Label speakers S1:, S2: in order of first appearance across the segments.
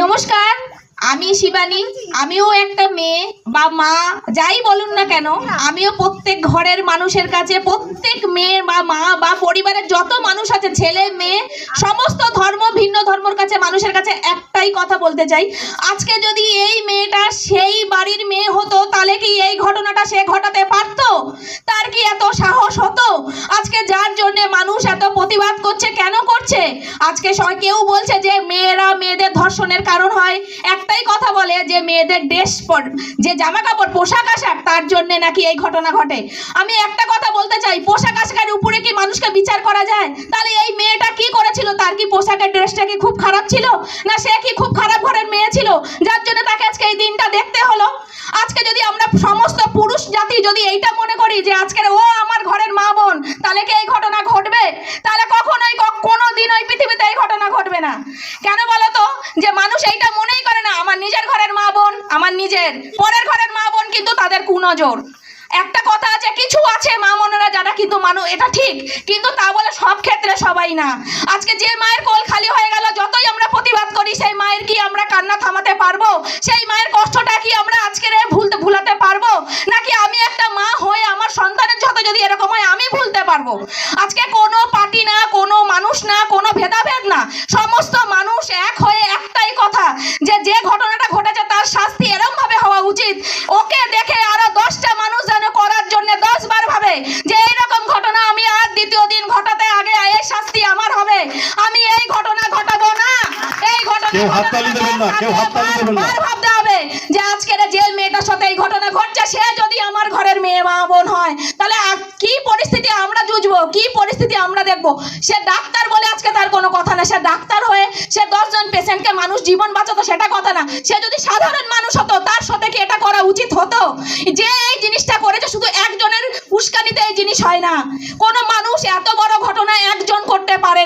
S1: নমস্কার, আমি শিবানী। আমিও একটা মেয়ে, বা মা, যাই বলুন না কেন, আমিও প্রত্যেক ঘরের মানুষের কাছে, প্রত্যেক মেয়ের বা মা বা পরিবারের যত মানুষ আছে, ছেলে, মেয়ে, সমস্ত ধর্ম, ভিন্ন ধর্মর কাছে, মানুষের কাছে একটাই কথা বলতে চাই। আজকে যদি এই মেয়েটা সেই বাড়ির মেয়ে হতো, তাহলে কি এই ঘটনাটা সে ঘটাতে পারতো? তার কি এত সাহস হতো? আজকে যার জন্য মানুষ এত প্রতিবাদ করছে, কেন করছে? আজকে কেউ বলছে যে মেয়েরা মেয়েদের ধর্ষণের কারণ হয়। একটাই কথা বলে যে মেয়েদের ড্রেস যে জামা কাপড় পোশাক আশাক, তার জন্যে নাকি এই ঘটনা ঘটে। আমি একটা কথা বলতে চাই, পোশাক আশাকের উপরে কি মানুষকে বিচার করা যায়? তাহলে এই মেয়েটা কি করেছিল? তার কি পোশাকের ড্রেসটা কি খুব খারাপ ছিল? না সে কি খুব খারাপ ঘরের মেয়ে ছিল? যার জন্য তাকে আজকে এই দিনটা দেখতে হলো। আজকে যদি আমরা সমস্ত পুরুষ জাতি যদি এইটা মনে করি যে আজকের ও আমার ঘরের মা বোন, তাহলে কি এই ঘটনা ঘটবে? তাহলে কখনোই ক- কোনো দিন ওই পৃথিবীতে এই ঘটনা ঘটবে না। কেন বলো তো? যে মানুষ এইটা মনেই করে না, আমার নিজের ঘরের মা বোন, আমার নিজের। পরের ঘরের মা বোন কিন্তু তাদের কুনজর। একটা কথা আছে, কিছু আছে, মা বোনেরা যারা কিন্তু মানুষ এটা ঠিক, কিন্তু তা বলে সব ক্ষেত্রে সবাই না। আজকে যে মায়ের কোল খালি হয়ে গেল, যতই আমরা প্রতিবাদ করি, সেই মায়ের কি আমরা কান্না থামাতে পারব? সেই মায়ের কষ্টটা কি আমরা আজকের ভুলতে, ভুলাতে পারব? নাকি আমি একটা মা হয়ে আমার সন্তানের যত যদি এরকম হয়, আমি ভুলতে পারব? আজকে কোনো পার্টি না, কোনো মানুষ না, কোনো ভেদাভেদ না, সমস্ত শাস্তি আমার হবে। আমি এই ঘটনা ঘটাবো না। এই ঘটনা
S2: কেউ হাততালি দেবেন না, কেউ হাততালি দেবেন না।
S1: ভাবতে হবে যে আজকের যে মেয়েটার সাথে এই ঘটনা ঘটছে সে যদি আমার ঘরের মেয়ে মা বোন হয় তাহলে কি পরিস্থিতি আমরা জুঝবো কি পরিস্থিতি আমরা দেখব? সে ডাক্তার বলে আজকে তার কোনো কথা না। সে ডাক্তার হয়ে সে দশজন পেশেন্টকে মানুষ জীবন বাঁচাতো সেটা কথা না। সে যদি সাধারণ মানুষ হতো তার সাথে কি এটা করা উচিত হতো? যে এই জিনিসটা করেছে শুধু একজনের উস্কানিতে এই জিনিস হয় না। কোনো মানুষ এত বড় ঘটনা একজন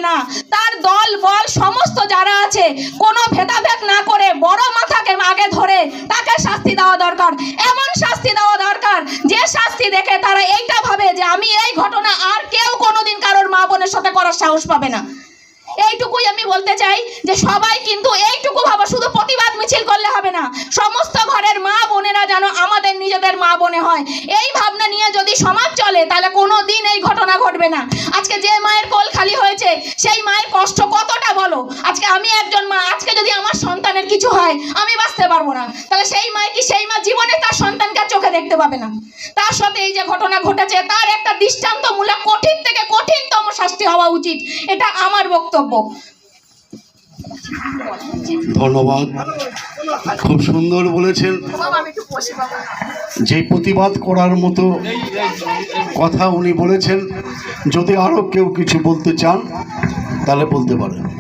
S1: না। তার দল, বল, সমস্ত যারা আছে, কোনো ভেদাভেদ না করে বড় মাথাকে আগে ধরে তাকে শাস্তি দেওয়া দরকার। এমন শাস্তি দেওয়া দরকার, যে শাস্তি দেখে তারা এইটা ভাবে যে আমি এই ঘটনা আর কেউ কোনোদিন কারোর মা বোনের সাথে করার সাহস পাবে না। এইটুকুই আমি বলতে চাই যে সবাই কিন্তু এইটুকু ভাবো, শুধু প্রতিবাদ মিছিল করলে হবে না। সমস্ত ঘরের মা বোনেরা যেন আমাদের নিজেদের মা বনে হয়। এই ভাবনা নিয়ে যদি সমাজ চলে, তাহলে কোনো দিন এই ঘটনা ঘটবে না। আজকে যে মায়ের কোল খালি হয়েছে, সেই মায়ের কষ্ট কতটা বলো? আজকে আমি একজন মা, আজকে যদি আমার সন্তানের কিছু হয়, আমি বাঁচতে পারব না। তাহলে সেই মায়ের কি সেই মা জীবনে তার সন্তানকে চোখে দেখতে পাবে না? তার সাথে এই যে ঘটনা ঘটেছে, তার একটা দৃষ্টান্তমূলক কঠিন থেকে কঠিনতম শাস্তি হওয়া উচিত। এটা আমার বক্তব্য।
S2: ধন্যবাদ। খুব সুন্দর বলেছেন। যে প্রতিবাদ করার মতো কথা উনি বলেছেন, যদি আরও কেউ কিছু বলতে চান, তাহলে বলতে পারেন।